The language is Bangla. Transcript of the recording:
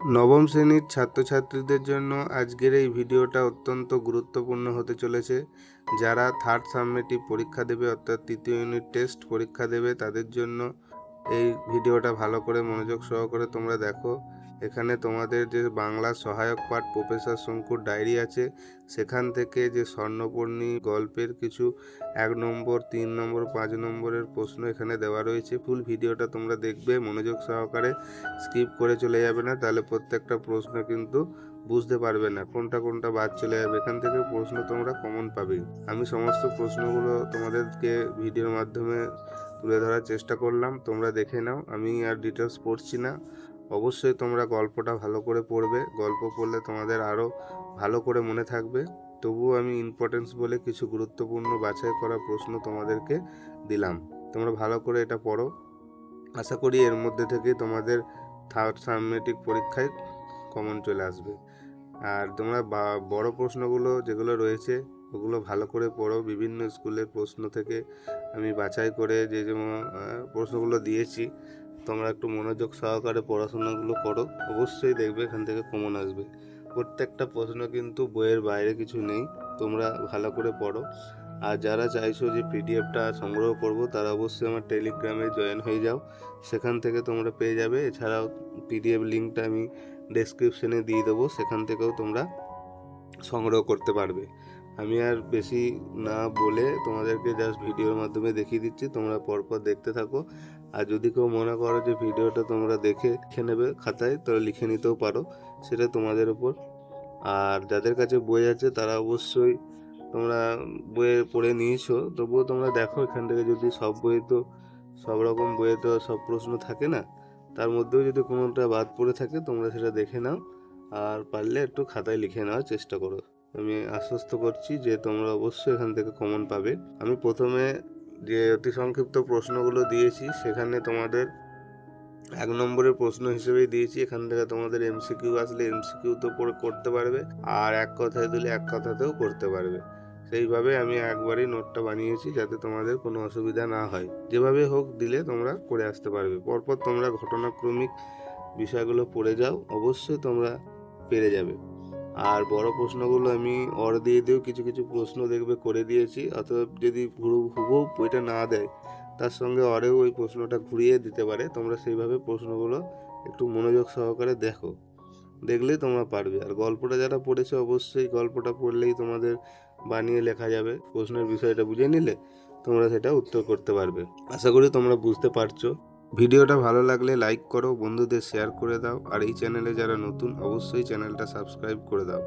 নবম শ্রেণির ছাত্রছাত্রীদের জন্য আজকের এই ভিডিওটা অত্যন্ত গুরুত্বপূর্ণ হতে চলেছে। যারা থার্ড সাবমেটিভ পরীক্ষা দেবে, অর্থাৎ তৃতীয় ইউনিট টেস্ট পরীক্ষা দেবে, তাদের জন্য এই ভিডিওটা ভালো করে মনোযোগ সহকারে তোমরা দেখো। এখানে তোমাদের যে বাংলা সহায়ক পাঠ প্রফেসর শঙ্কুর ডায়েরি আছে, সেখান থেকে যে স্বর্ণপর্ণী গল্পের কিছু এক নম্বর, তিন নম্বর, পাঁচ নম্বরের প্রশ্ন এখানে দেওয়া রয়েছে। ফুল ভিডিওটা তোমরা দেখবে মনোযোগ সহকারে, স্কিপ করে চলে যাবে না, তাহলে প্রত্যেকটা প্রশ্ন কিন্তু বুঝতে পারবে না, কোনটা কোনটা বাদ চলে যাবে। এখান থেকে প্রশ্ন তোমরা কমন পাবে। আমি সমস্ত প্রশ্নগুলো তোমাদেরকে ভিডিওর মাধ্যমে তুলে ধরার চেষ্টা করলাম, তোমরা দেখে নাও। আমি আর ডিটেলস পড়ছি না। অবশ্যই তোমরা গল্পটা ভালো করে পড়বে। গল্প পড়লে তোমাদের আরও ভালো করে মনে থাকবে। তবুও আমি ইম্পর্টেন্স বলে কিছু গুরুত্বপূর্ণ বাছাই করা প্রশ্ন তোমাদেরকে দিলাম। তোমরা ভালো করে এটা পড়ো। আশা করি এর মধ্যে থেকে তোমাদের থার্ড সাবমেটিক পরীক্ষায় কমন চলে আসবে। আর তোমরা বড় প্রশ্নগুলো যেগুলো রয়েছে, ওগুলো ভালো করে পড়ো। বিভিন্ন স্কুলের প্রশ্ন থেকে আমি বাছাই করে যে যেমন প্রশ্নগুলো দিয়েছি তোমরা একটু মনোযোগ সহকারে পড়াশোনাগুলো করো। অবশ্যই দেখবে এখান থেকে কমন আসবে। প্রত্যেকটা প্রশ্ন কিন্তু বইয়ের বাইরে কিছু নেই, তোমরা ভালো করে পড়ো। আর যারা চাইছো যে পিডিএফটা সংগ্রহ করব, তারা অবশ্যই আমার টেলিগ্রামে জয়েন হয়ে যাও। সেখান থেকে তোমরা পেয়ে যাবে। এছাড়াও পিডিএফ লিঙ্কটা আমি ডেসক্রিপশনে দিয়ে দেবো। সেখান থেকেও তোমরা সংগ্রহ করতে পারবে। আমি আর বেশি না বলে তোমাদেরকে জাস্ট ভিডিওর মাধ্যমে দেখিয়ে দিচ্ছি, তোমরা পরপর দেখতে থাকো। আর যদি কেউ মনে করো যে ভিডিওটা তোমরা দেখে লিখে নেবে খাতায়, তাহলে লিখে নিতেও পারো, সেটা তোমাদের ওপর আর যাদের কাছে বই আছে, তারা অবশ্যই তোমরা বইয়ে পড়ে নিয়েছো, তবুও তোমরা দেখো, এখান থেকে যদি সব বই তো, সব রকম বইয়ে তো সব প্রশ্ন থাকে না, তার মধ্যেও যদি কোনোটা বাদ পড়ে থাকে, তোমরা সেটা দেখে নাও, আর পারলে একটু খাতায় লিখে নেওয়ার চেষ্টা করো। আমি আশ্বস্ত করছি যে তোমরা অবশ্যই এখান থেকে কমন পাবে। আমি প্রথমে যে অতি সংক্ষিপ্ত প্রশ্নগুলো দিয়েছি, সেখানে তোমাদের এক নম্বরের প্রশ্ন হিসেবেই দিয়েছি। এখান থেকে তোমাদের এমসিকিউ আসলে এমসিকিউ তো করে করতে পারবে, আর এক কথায় দিলে এক কথাতেও করতে পারবে। সেইভাবে আমি একবারই নোটটা বানিয়েছি যাতে তোমাদের কোনো অসুবিধা না হয়। যেভাবে হোক দিলে তোমরা করে আসতে পারবে। পরপর তোমরা ঘটনাক্রমিক বিষয়গুলো পড়ে যাও, অবশ্যই তোমরা পেরে যাবে। আর বড় প্রশ্নগুলো আমি অর দিয়ে দিয়েও কিছু কিছু প্রশ্ন দেখবে করে দিয়েছি। অথবা যদি হুবহু বইটা না দেয়, তার সঙ্গে অরেও ওই প্রশ্নটা ঘুরিয়ে দিতে পারে। তোমরা সেইভাবে প্রশ্নগুলো একটু মনোযোগ সহকারে দেখো, দেখলেই তোমরা পারবে। আর গল্পটা যারা পড়েছে অবশ্যই গল্পটা পড়লেই তোমাদের বানিয়ে লেখা যাবে। প্রশ্নের বিষয়টা বুঝে নিলে তোমরা সেটা উত্তর করতে পারবে। আশা করি তোমরা বুঝতে পারছ। ভিডিওটা ভালো লাগলে লাইক করো, বন্ধুদের শেয়ার করে দাও, আর এই চ্যানেলে যারা নতুন, অবশ্যই চ্যানেলটা সাবস্ক্রাইব করে দাও।